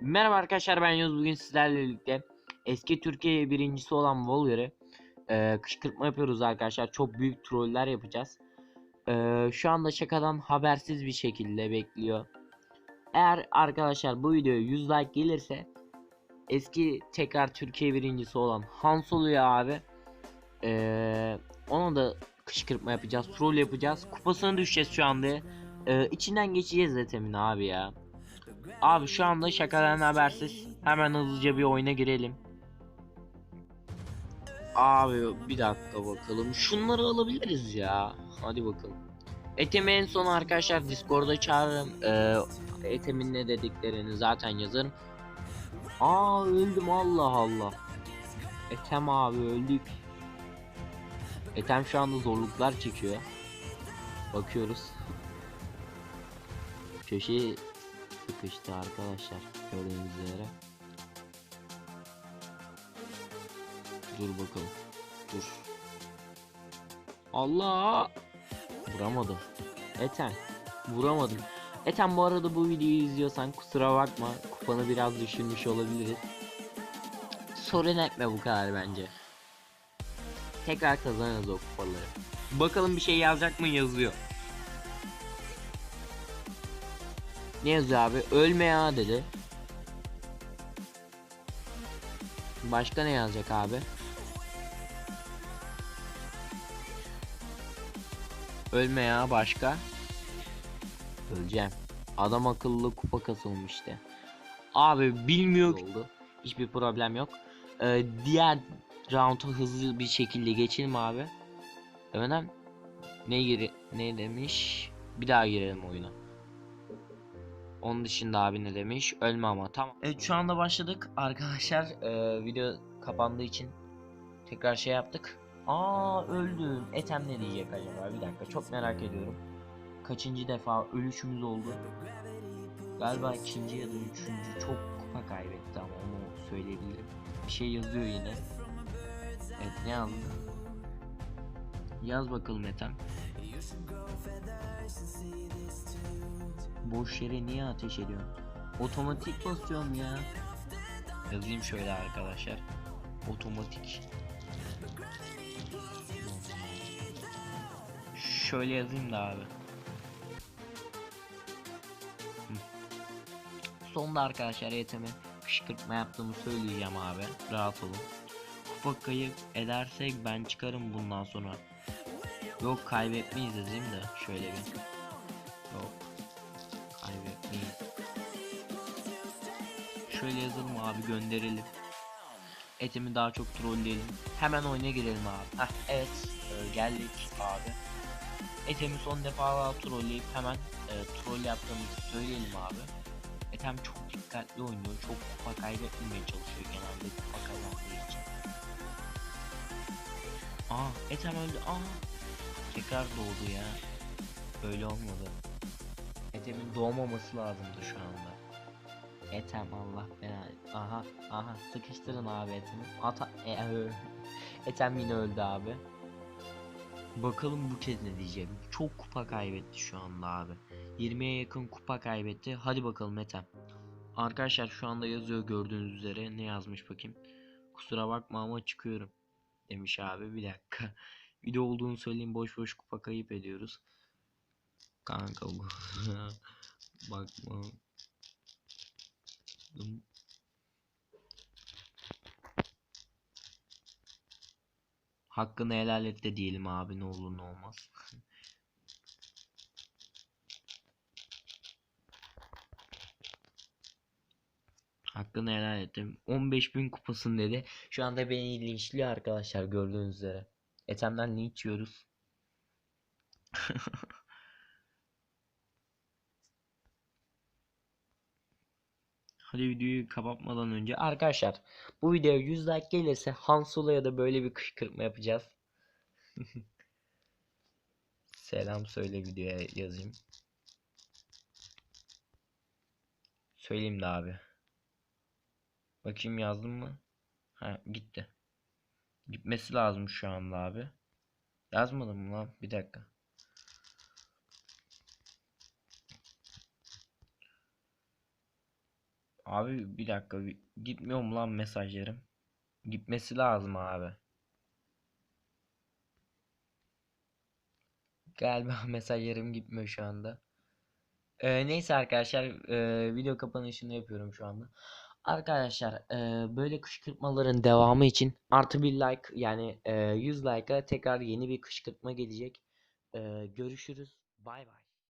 Merhaba arkadaşlar ben Yunus bugün sizlerle birlikte eski Türkiye birincisi olan Wolver'e e, kışkırtma yapıyoruz arkadaşlar. Çok büyük troller yapacağız. E, şu anda şakadan habersiz bir şekilde bekliyor. Eğer arkadaşlar bu videoya 100 like gelirse eski tekrar Türkiye birincisi olan Han Solo'ya abi e, ona da kışkırtma yapacağız. Troll yapacağız. Kupasını düşeceğiz şu anda. E, içinden geçeceğiz Ethem'in abi ya. Abi şu anda şakadan habersiz. Hemen hızlıca bir oyuna girelim. Abi bir dakika bakalım. Şunları alabiliriz ya. Hadi bakalım. Etem'i en son arkadaşlar Discord'a çağırırım. Ee, Etem'in ne dediklerini zaten yazarım. Aa öldüm Allah Allah. Etem abi öldük. Etem şu anda zorluklar çekiyor. Bakıyoruz. Köşeye sıkıştı arkadaşlar gördüğünüz üzere. Dur bakalım. Dur. Allah! Vuramadım. Eten. Vuramadım. Eten bu arada bu videoyu izliyorsan kusura bakma. Kupanı biraz düşürmüş olabiliriz. Sorun etme bu kadar bence. Tekrar kazanırız o kupaları. Bakalım bir şey yazacak mı yazıyor. Ne yazıyor abi? Ölme ya dedi. Başka ne yazacak abi? Ölme ya başka. Öleceğim. Adam akıllı kupa kasılmış işte. Abi bilmiyor oldu. Hiçbir problem yok. Ee, diğer round'a hızlı bir şekilde geçelim abi. Önem. Ne giri ne demiş? Bir daha girelim oyuna. Onun dışında abi ne demiş? Ölme ama tamam. Evet şu anda başladık arkadaşlar. Ee, video kapandığı için tekrar şey yaptık. Aa öldüm. Etem ne diyecek acaba? Bir dakika çok merak ediyorum. Kaçıncı defa ölüşümüz oldu? Galiba ikinci ya da üçüncü çok kupa kaybetti ama onu söyleyebilirim. Bir şey yazıyor yine. Evet ne yazdı? Yaz bakalım Etem. Boş yere niye ateş ediyorsun? Otomatik basıyorum ya. Yazayım şöyle arkadaşlar. Otomatik. Şöyle yazayım da abi. Hı. Sonunda arkadaşlar ETM'e kışkırtma yaptığımı söyleyeceğim abi. Rahat olun. Kupa kayıp edersek ben çıkarım bundan sonra. Yok kaybetmeyiz yazayım da şöyle bir. Yok kaybetmeyiz. Şöyle yazalım abi gönderelim. Etimi daha çok trolleyelim. Hemen oyuna girelim abi. Heh, evet e, geldik abi. Etemi son defa trolleyip hemen e, troll yaptığımızı söyleyelim abi. Etem çok dikkatli oynuyor. Çok kupa kaybetmemeye çalışıyor genelde kupa kazandığı için. Aa Etem öldü. Aa tekrar doğdu ya. Böyle olmadı. Etem'in doğmaması lazımdı şu anda. Etem Allah belanı. Aha aha sıkıştırın abi Etem'i. Ata e, e, Etem yine öldü abi. Bakalım bu kez ne diyecek. Çok kupa kaybetti şu anda abi. 20'ye yakın kupa kaybetti. Hadi bakalım Etem. Arkadaşlar şu anda yazıyor gördüğünüz üzere. Ne yazmış bakayım. Kusura bakma ama çıkıyorum. Demiş abi bir dakika. Video olduğunu söyleyeyim boş boş kupa kayıp ediyoruz. Kanka bu. bakma. Hakkını helal et de diyelim abi ne olur ne olmaz. Hakkını helal ettim. 15.000 kupasın dedi. Şu anda beni linçliyor arkadaşlar gördüğünüz üzere. Etemden linç yiyoruz. Hadi videoyu kapatmadan önce arkadaşlar bu videoya 100 like gelirse Han Solo'ya da böyle bir kışkırtma yapacağız. Selam söyle videoya yazayım. Söyleyeyim de abi. Bakayım yazdım mı? Ha gitti. Gitmesi lazım şu anda abi. Yazmadım lan? Bir dakika. Abi bir dakika gitmiyor mu lan mesajlarım? Gitmesi lazım abi. Galiba mesajlarım gitmiyor şu anda. Ee, neyse arkadaşlar e, video kapanışını yapıyorum şu anda. Arkadaşlar e, böyle kışkırtmaların devamı için artı bir like yani e, 100 like'a tekrar yeni bir kışkırtma gelecek. E, görüşürüz. Bay bay.